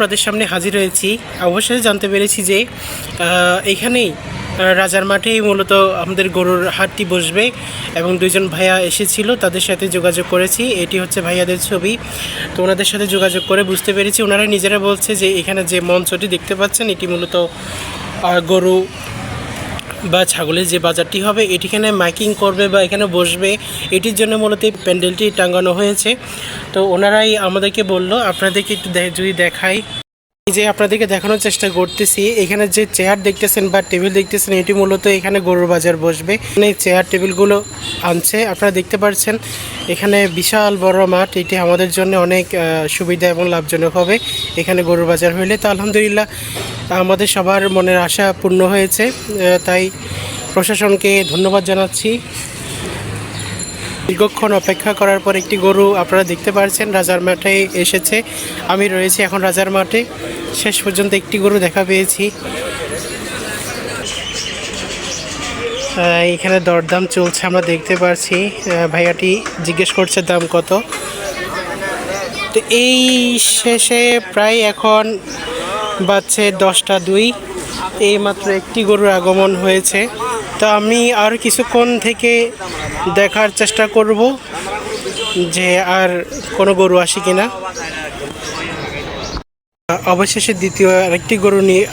আপনাদের সামনে হাজির হয়েছি। অবশ্যই জানতে পেরেছি যে এখানেই রাজার মাঠেই মূলত আমাদের গরুর হাটটি বসবে এবং দুইজন ভাইয়া এসেছিল, তাদের সাথে যোগাযোগ করেছি। এটি হচ্ছে ভাইয়াদের ছবি। তো ওনাদের সাথে যোগাযোগ করে বুঝতে পেরেছি। ওনারা নিজেরা বলছে যে, এখানে যে মঞ্চটি দেখতে পাচ্ছেন, এটি মূলত গরু বা ছাগলের যে বাজারটি হবে এটিখানে মাইকিং করবে বা এখানে বসবে। এটির জন্য মূলত প্যান্ডেলটি টাঙানো হয়েছে। তো ওনারাই আমাদেরকে বলল, আপনাদেরকে একটু যদি দেখাই। যে আপনাদেরকে দেখানোর চেষ্টা করতেছি, এখানে যে চেয়ার দেখতেছেন বা টেবিল দেখতেছেন, এটি মূলত এখানে গরুর বাজার বসবে। এখানে চেয়ার, টেবিলগুলো আনছে, আপনারা দেখতে পাচ্ছেন এখানে বিশাল বড় মাঠ, এটি আমাদের জন্য অনেক সুবিধা এবং লাভজনক হবে এখানে গরুর বাজার হইলে। তো আলহামদুলিল্লাহ, আমাদের সবার মনের আশা পূর্ণ হয়েছে। তাই প্রশাসনকে ধন্যবাদ জানাচ্ছি। দীর্ঘক্ষণ অপেক্ষা করার পর একটি গরু আপনারা দেখতে পাচ্ছেন রাজার মাঠে এসেছে। আমি রয়েছি এখন রাজার মাঠে। শেষ পর্যন্ত একটি গরু দেখা পেয়েছি। এখানে দরদাম চলছে আমরা দেখতে আহ, ভাইয়াটি জিজ্ঞেস করছে দাম কত। তো এই শেষে প্রায় এখন বাজছে দশটা দুই। এই মাত্র একটি গরুর আগমন হয়েছে। তো আমি আর কিছুক্ষণ থেকে দেখার চেষ্টা করব যে আর কোনো গরু আসে কিনা। অবশেষে দ্বিতীয় আরেকটি গরু নিয়ে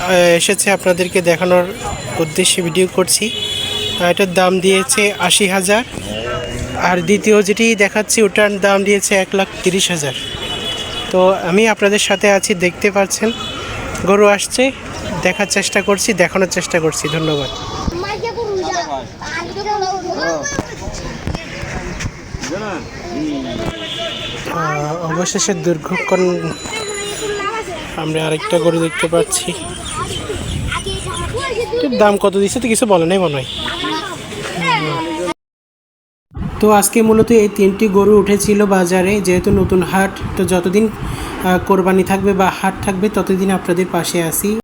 এসেছে আপনাদেরকে দেখানোর উদ্দেশ্যে ভিডিও করছি। এটার দাম দিয়েছে আশি হাজার। আর দ্বিতীয় যেটি দেখাচ্ছি, ওটার দাম দিয়েছে এক লাখ তিরিশ হাজার। তো আমি আপনাদের সাথে আছি, দেখতে পাচ্ছেন। গরু আসছে, দেখার চেষ্টা করছি, দেখানোর চেষ্টা করছি। ধন্যবাদ মাইকে করুন যা আমি তো আহ, অবশেষে দীর্ঘক্ষণ আমরা আরেকটা গরু দেখতে পাচ্ছি। দাম কত দিচ্ছে তো কিছু বলে নাই মনে হয়। তো আজকে মূলত এই তিনটি গরু উঠেছিল বাজারে, যেহেতু নতুন হাট, তো যতদিন কোরবানি থাকবে বা হাট থাকবে ততদিন আপনাদের পাশে আসি